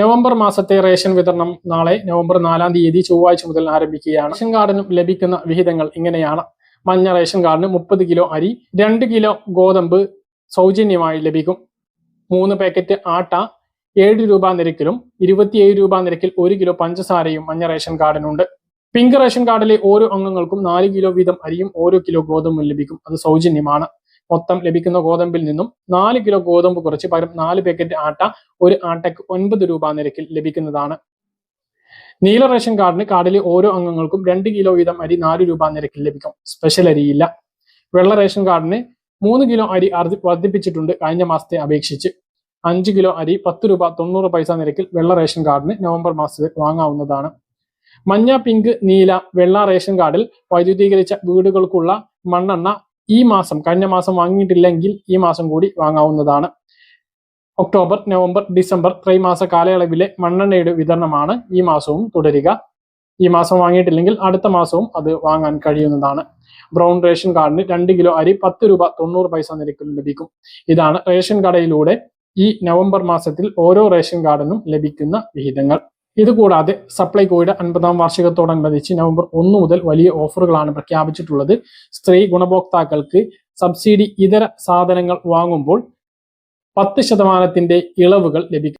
November മാസത്തെ ration വിതരണം നാളെ നവംബർ നാലാം തീയതി ചൊവ്വാഴ്ച മുതൽ ആരംഭിക്കുകയാണ്. റേഷൻ കാർഡിനും ലഭിക്കുന്ന വിഹിതങ്ങൾ ഇങ്ങനെയാണ്. മഞ്ഞ റേഷൻ കാർഡിന് മുപ്പത് കിലോ അരി രണ്ട് കിലോ ഗോതമ്പ് സൗജന്യമായി ലഭിക്കും. മൂന്ന് പാക്കറ്റ് ആട്ട ഏഴ് രൂപ നിരക്കിലും ഇരുപത്തിയേഴ് രൂപ നിരക്കിൽ ഒരു കിലോ പഞ്ചസാരയും മഞ്ഞ റേഷൻ കാർഡിനുണ്ട്. പിങ്ക് റേഷൻ കാർഡിലെ ഓരോ അംഗങ്ങൾക്കും നാല് കിലോ വീതം അരിയും ഓരോ കിലോ ഗോതമ്പും ലഭിക്കും. അത് സൗജന്യമാണ്. മൊത്തം ലഭിക്കുന്ന ഗോതമ്പിൽ നിന്നും നാല് കിലോ ഗോതമ്പ് കുറച്ച് പകരം നാല് പാക്കറ്റ് ആട്ട ഒരു ആട്ടയ്ക്ക് ഒൻപത് രൂപ നിരക്കിൽ ലഭിക്കുന്നതാണ്. നീല റേഷൻ കാർഡിന് കാർഡിലെ ഓരോ അംഗങ്ങൾക്കും രണ്ട് കിലോ വീതം അരി നാല് രൂപ നിരക്കിൽ ലഭിക്കും. സ്പെഷ്യൽ അരിയില്ല. വെള്ള റേഷൻ കാർഡിന് മൂന്ന് കിലോ അരി വർദ്ധിപ്പിച്ചിട്ടുണ്ട് കഴിഞ്ഞ മാസത്തെ അപേക്ഷിച്ച്. അഞ്ച് കിലോ അരി പത്ത് രൂപ തൊണ്ണൂറ് പൈസ നിരക്കിൽ വെള്ള റേഷൻ കാർഡിന് നവംബർ മാസത്തിൽ വാങ്ങാവുന്നതാണ്. മഞ്ഞ പിങ്ക് നീല വെള്ള റേഷൻ കാർഡിൽ വൈദ്യുതീകരിച്ച വീടുകൾക്കുള്ള മണ്ണെണ്ണ ഈ മാസം കഴിഞ്ഞ മാസം വാങ്ങിയിട്ടില്ലെങ്കിൽ ഈ മാസം കൂടി വാങ്ങാവുന്നതാണ്. ഒക്ടോബർ നവംബർ ഡിസംബർ ത്രൈമാസ കാലയളവിലെ മണ്ണെണ്ണയുടെ വിതരണമാണ് ഈ മാസവും തുടരുക. ഈ മാസം വാങ്ങിയിട്ടില്ലെങ്കിൽ അടുത്ത മാസവും അത് വാങ്ങാൻ കഴിയുന്നതാണ്. ബ്രൗൺ റേഷൻ കാർഡിന് രണ്ട് കിലോ അരി പത്ത് രൂപ തൊണ്ണൂറ് പൈസ നിരക്കിൽ ലഭിക്കും. ഇതാണ് റേഷൻ കടയിലൂടെ ഈ നവംബർ മാസത്തിൽ ഓരോ റേഷൻ കാർഡിനും ലഭിക്കുന്ന വിഹിതങ്ങൾ. ഇതുകൂടാതെ സപ്ലൈകോയുടെ അൻപതാം വാർഷികത്തോടനുബന്ധിച്ച് നവംബർ ഒന്ന് മുതൽ വലിയ ഓഫറുകളാണ് പ്രഖ്യാപിച്ചിട്ടുള്ളത്. സ്ത്രീ ഗുണഭോക്താക്കൾക്ക് സബ്സിഡി ഇതര സാധനങ്ങൾ വാങ്ങുമ്പോൾ പത്ത് ശതമാനത്തിന്റെ ഇളവുകൾ ലഭിക്കും.